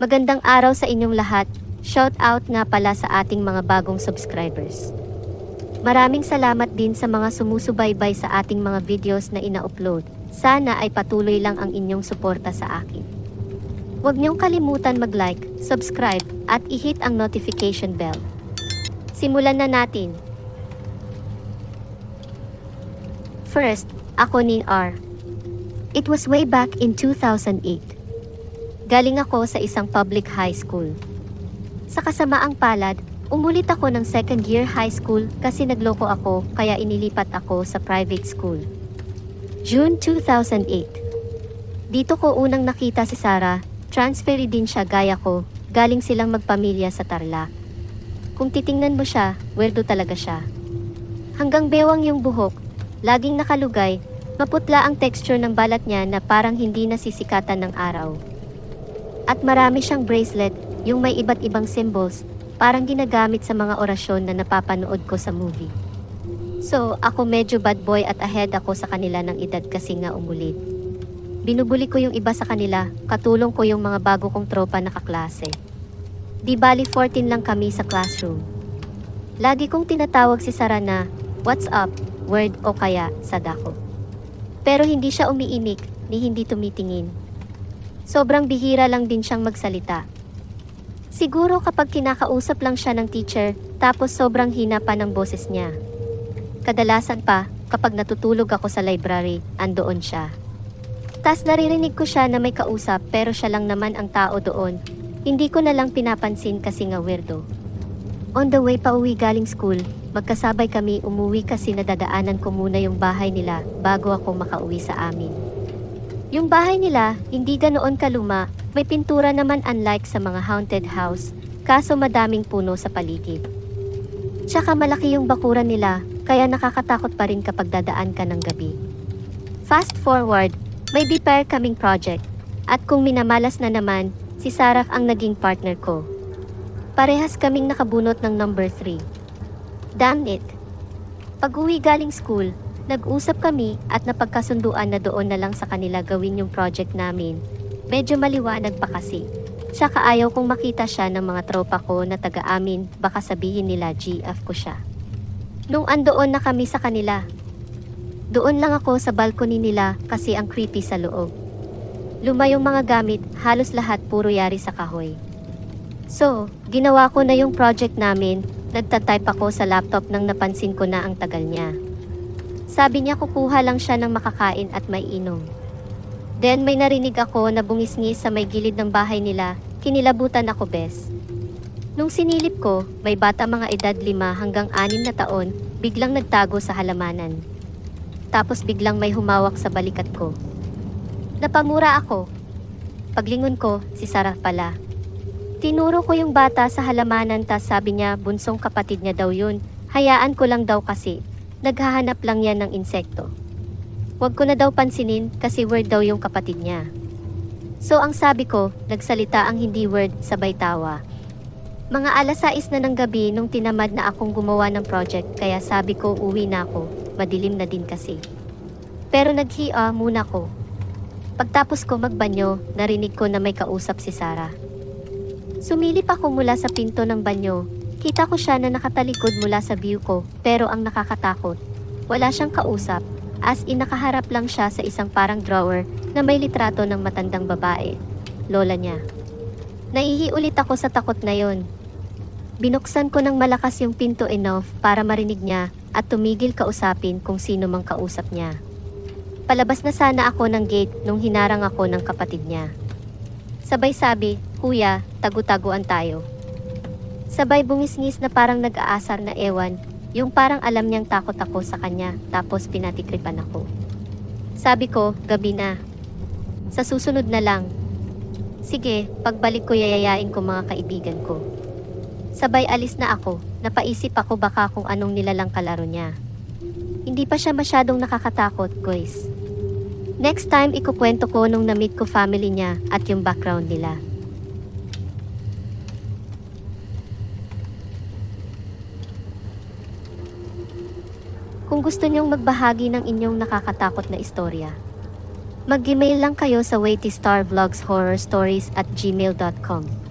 Magandang araw sa inyong lahat. Shout out nga pala sa ating mga bagong subscribers. Maraming salamat din sa mga sumusubaybay sa ating mga videos na ina-upload. Sana ay patuloy lang ang inyong suporta sa akin. Huwag niyong kalimutan mag-like, subscribe, at i-hit ang notification bell. Simulan na natin. First, ako ni R. It was way back in 2008. Galing ako sa isang public high school. Sa kasamaang palad, umulit ako ng second year high school kasi nagloko ako kaya inilipat ako sa private school. June 2008. Dito ko unang nakita si Sarah, transferi din siya gaya ko, galing silang magpamilya sa Tarlac. Kung titingnan mo siya, weirdo talaga siya. Hanggang bewang yung buhok, laging nakalugay, maputla ang texture ng balat niya na parang hindi nasisikatan ng araw. At marami siyang bracelet, yung may iba't ibang symbols, parang ginagamit sa mga orasyon na napapanood ko sa movie. So, ako medyo bad boy at ahead ako sa kanila ng edad kasi nga umulit. Binubuli ko yung iba sa kanila, katulong ko yung mga bago kong tropa na kaklase. Di bali 14 lang kami sa classroom. Lagi kong tinatawag si Sarah na, what's up, word o kaya, sadako. Pero hindi siya umiinik, ni hindi tumitingin. Sobrang bihira lang din siyang magsalita. Siguro kapag kinakausap lang siya ng teacher, tapos sobrang hina pa ng boses niya. Kadalasan pa, kapag natutulog ako sa library, andoon siya. Tas naririnig ko siya na may kausap pero siya lang naman ang tao doon. Hindi ko na lang pinapansin kasi nga weirdo. On the way pa uwi galing school, magkasabay kami umuwi kasi nadadaanan ko muna yung bahay nila bago ako makauwi sa amin. Yung bahay nila, hindi ganoon kaluma, may pintura naman unlike sa mga haunted house, kaso madaming puno sa paligid. Tsaka malaki yung bakuran nila, kaya nakakatakot pa rin kapag dadaan ka ng gabi. Fast forward, may repair kaming project, at kung minamalas na naman, si Sarah ang naging partner ko. Parehas kaming nakabunot ng number 3. Damn it! Pag uwi galing school, nag-usap kami at napagkasunduan na doon na lang sa kanila gawin yung project namin. Medyo maliwanag pa kasi. Tsaka ayaw kong makita siya ng mga tropa ko na taga-amin, baka sabihin nila GF ko siya. Nung andoon na kami sa kanila, doon lang ako sa balcony nila kasi ang creepy sa loob. Luma yung mga gamit, halos lahat puro yari sa kahoy. So, ginawa ko na yung project namin, nagtatype ako sa laptop nang napansin ko na ang tagal niya. Sabi niya kukuha lang siya ng makakain at may inom. Then may narinig ako na bungisngis sa may gilid ng bahay nila, kinilabutan ako bes. Nung sinilip ko, may bata mga edad lima hanggang anim na taon, biglang nagtago sa halamanan. Tapos biglang may humawak sa balikat ko. Napangura ako. Paglingon ko, si Sarah pala. Tinuro ko yung bata sa halamanan tas sabi niya bunsong kapatid niya daw yun. Hayaan ko lang daw kasi. Naghahanap lang yan ng insekto. Huwag ko na daw pansinin kasi word daw yung kapatid niya. So ang sabi ko, nagsalita ang hindi word sabay tawa. Mga alas 6 na ng gabi nung tinamad na akong gumawa ng project kaya sabi ko uwi na ako, madilim na din kasi. Pero naghiya muna ko. Pagtapos ko magbanyo, narinig ko na may kausap si Sarah. Sumilip ako mula sa pinto ng banyo. Kita ko siya na nakatalikod mula sa view ko, pero ang nakakatakot, wala siyang kausap, as in nakaharap lang siya sa isang parang drawer na may litrato ng matandang babae, lola niya. Naihi ulit ako sa takot na yon. Binuksan ko ng malakas yung pinto enough para marinig niya at tumigil kausapin kung sino mang kausap niya. Palabas na sana ako ng gate nung hinarang ako ng kapatid niya. Sabay sabi, Kuya, tagu-taguan tayo. Sabay bungisngis na parang nag-aasar na ewan, yung parang alam niyang takot ako sa kanya, tapos pinatitripan ako. Sabi ko, gabi na. Sa susunod na lang. Sige, pagbalik ko yayayain ko mga kaibigan ko. Sabay alis na ako, napaisip ako baka kung anong nilalang kalaro niya. Hindi pa siya masyadong nakakatakot, guys. Next time, ikukwento ko nung na-meet ko family niya at yung background nila. Kung gusto nyong magbahagi ng inyong nakakatakot na istorya, mag-email lang kayo sa waitystarvlogshorrorstories at gmail.com.